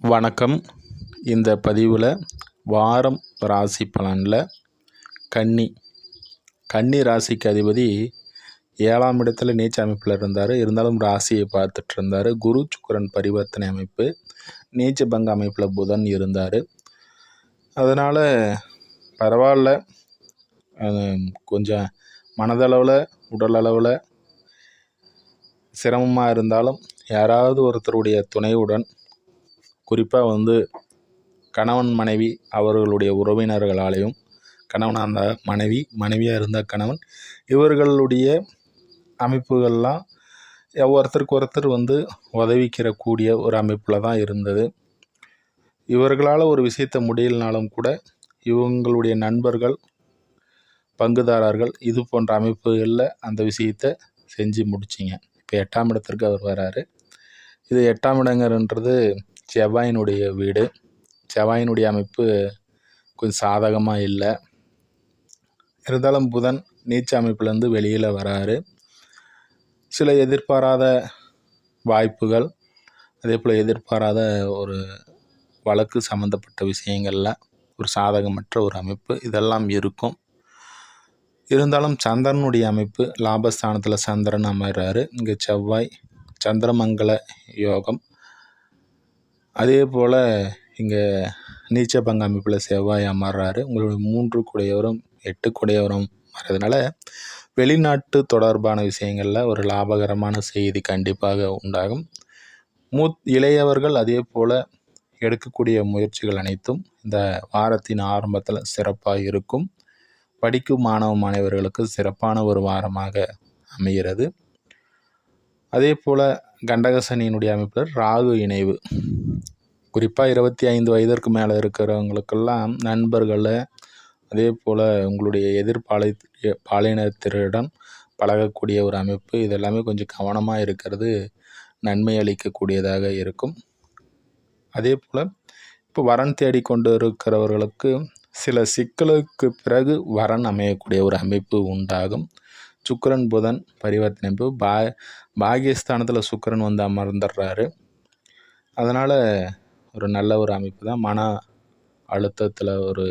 வணக்கம். இந்த பதிவில் வாரம் ராசி பலனில் கன்னி. கன்னி ராசிக்கு அதிபதி ஏழாம் இடத்துல நீச்ச அமைப்பில் இருந்தார். இருந்தாலும் ராசியை பார்த்துட்டு இருந்தார். குரு சுக்கரன் பரிவர்த்தனை அமைப்பு நீச்ச பங்க அமைப்பில் புதன் இருந்தார். அதனால் பரவாயில்ல. கொஞ்சம் மனதளவில் உடலளவில் சிரமமாக இருந்தாலும் யாராவது ஒருத்தருடைய துணையுடன் குறிப்பாக வந்து கணவன் மனைவி அவர்களுடைய உறவினர்களாலேயும் கணவனாக இருந்த மனைவி மனைவியாக இருந்த கணவன் இவர்களுடைய அமைப்புகள்லாம் ஒருத்தருக்கு ஒருத்தர் வந்து உதவிக்கிற கூடிய ஒரு அமைப்பில் தான் இருந்தது. இவர்களால் ஒரு விஷயத்தை முடியலனாலும் கூட இவங்களுடைய நண்பர்கள் பங்குதாரர்கள் இது போன்ற அமைப்புகளில் அந்த விஷயத்தை செஞ்சு முடிச்சிங்க. இப்போ எட்டாம் இடத்திற்கு அவர் வராரு. இது எட்டாம் இடங்கிறன்றது செவ்வாயினுடைய வீடு. செவ்வாயினுடைய அமைப்பு கொஞ்சம் சாதகமாக இல்லை. இருந்தாலும் புதன் நீச்ச அமைப்புலேருந்து வெளியில் வராரு. சில எதிர்பாராத வாய்ப்புகள் அதே போல் எதிர்பாராத ஒரு வழக்கு சம்மந்தப்பட்ட விஷயங்களில் ஒரு சாதகமற்ற ஒரு அமைப்பு இதெல்லாம் இருக்கும். இருந்தாலும் சந்திரனுடைய அமைப்பு லாபஸ்தானத்தில் சந்திரன் அமைகிறாரு இங்கே செவ்வாய் சந்திரமங்கல யோகம் அதே போல் இங்கே நீச்சபங்க அமைப்பில் செவ்வாய் அமர்றாரு. உங்களுடைய மூன்று குடையவரும் எட்டு குடையவரும் வர்றதுனால வெளிநாட்டு தொடர்பான விஷயங்களில் ஒரு லாபகரமான செய்தி கண்டிப்பாக உண்டாகும். மூத் இளையவர்கள் அதே போல் எடுக்கக்கூடிய முயற்சிகள் அனைத்தும் இந்த வாரத்தின் ஆரம்பத்தில் சிறப்பாக இருக்கும். படிக்கும் மாணவ மாணவர்களுக்கு சிறப்பான ஒரு வாரமாக அமைகிறது. அதே போல் கண்டகசனியினுடைய அமைப்பில் ராகு இணைவு. குறிப்பாக இருபத்தி ஐந்து வயதிற்கு மேலே இருக்கிறவங்களுக்கெல்லாம் நண்பர்களை அதே போல் உங்களுடைய எதிர்பாலை பாலினத்தினரிடம் பழகக்கூடிய ஒரு அமைப்பு. இதெல்லாமே கொஞ்சம் கவனமாக இருக்கிறது நன்மை அளிக்கக்கூடியதாக இருக்கும். அதே போல் இப்போ வரன் தேடி கொண்டு இருக்கிறவர்களுக்கு சில சிக்கலுக்கு பிறகு வரன் அமையக்கூடிய ஒரு அமைப்பு உண்டாகும். சுக்கரன் புதன் பரிவர்த்தனைப்பு. பா பாகியஸ்தானத்தில் சுக்கரன் வந்து அமர்ந்துடுறாரு. அதனால் ஒரு நல்ல ஒரு அமைப்பு தான். மன அழுத்தத்தில் ஒரு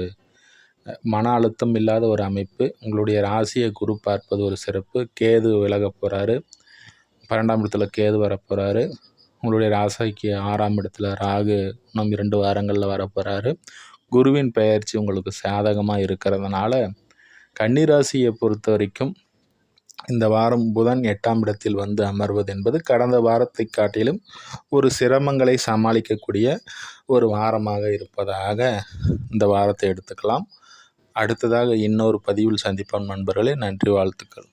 மன அழுத்தம் இல்லாத ஒரு அமைப்பு. உங்களுடைய ராசியை குரு பார்ப்பது ஒரு சிறப்பு. கேது விலக போகிறாரு பன்னெண்டாம் இடத்துல கேது வரப்போகிறாரு உங்களுடைய ராசிக்கு ஆறாம் இடத்துல ராகு இன்னும் இரண்டு வாரங்களில் வரப்போகிறாரு குருவின் பெயர்ச்சி உங்களுக்கு சாதகமாக இருக்கிறதுனால கன்னிராசியை பொறுத்த வரைக்கும் இந்த வாரம் புதன் எட்டாம் இடத்தில் வந்து அமர்வது என்பது கடந்த வாரத்தை காட்டிலும் ஒரு சிரமங்களை சமாளிக்கக்கூடிய ஒரு வாரமாக இருப்பதாக இந்த வாரத்தை எடுத்துக்கலாம். அடுத்ததாக இன்னொரு பதிவில் சந்திப்போம் நண்பர்களே. நன்றி வாழ்த்துக்கள்.